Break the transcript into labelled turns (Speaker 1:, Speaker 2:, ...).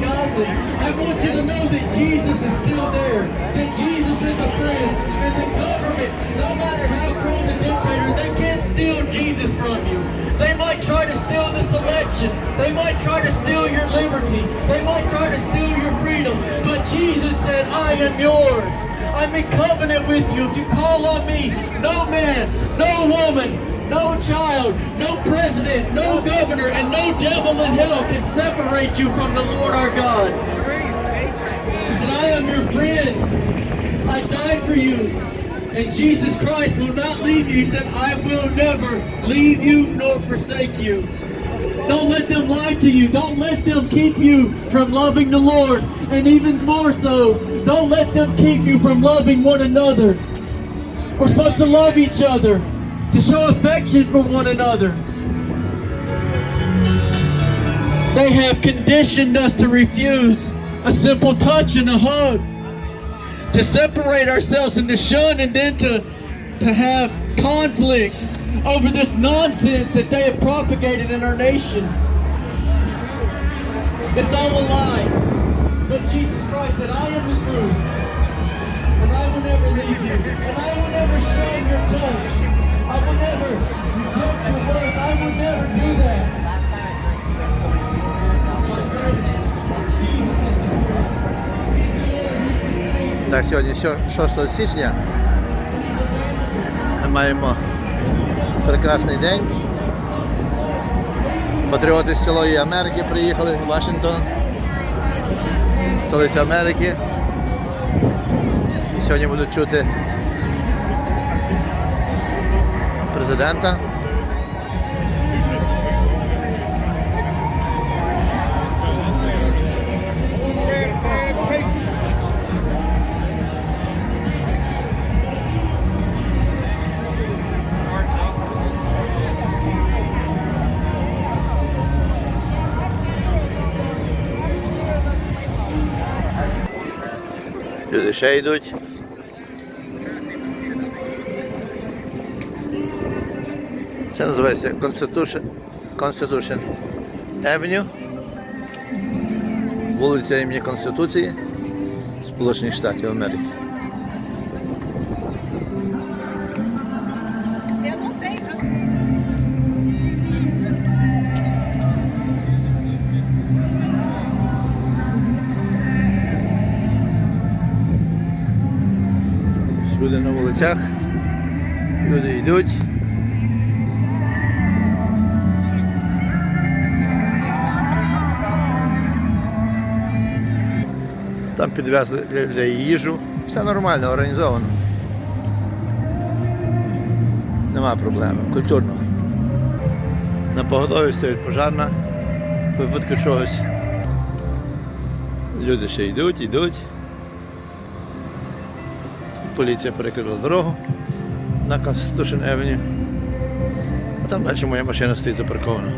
Speaker 1: godly. I want you to know that Jesus is still there, that Jesus is a friend, and the government, no matter how cruel the dictator, they can't steal Jesus from you. They might try to steal this election. They might try to steal your liberty. They might try to steal your freedom. But Jesus said, I am yours. I'm in covenant with you. If you call on me, no man, no woman, no child, no president, no governor, and no devil in hell can separate you from the Lord our God. He said, I am your friend. I died for you. And Jesus Christ will not leave you. He said, I will never leave you nor forsake you. Don't let them lie to you. Don't let them keep you from loving the Lord. And even more so, don't let them keep you from loving one another. We're supposed to love each other, to show affection for one another. They have conditioned us to refuse a simple touch and a hug, to separate ourselves and to shun, and then to, to have conflict over this nonsense that they have propagated in our nation. It's all a lie. But Jesus Christ said, I am the truth. And I will never leave you.
Speaker 2: Так, сьогодні сьо- 6 січня ми маємо прекрасний день. Патріоти з цілої Америки приїхали Вашингтон, столиця Америки. І сьогодні будуть чути президента. Люди ще йдуть. Це називається Constitution, Constitution Avenue. Вулиця імені Конституції Сполучених Штатів Америки. Вулицях, люди йдуть. Там підвезли людей їжу. Все нормально, організовано. Нема проблеми. Культурно. На погодові стоїть пожарна. В випадку чогось. Люди ще йдуть, йдуть. Поліція перекрила дорогу на Constitution Avenue. А там далі моя машина стоїть запаркована.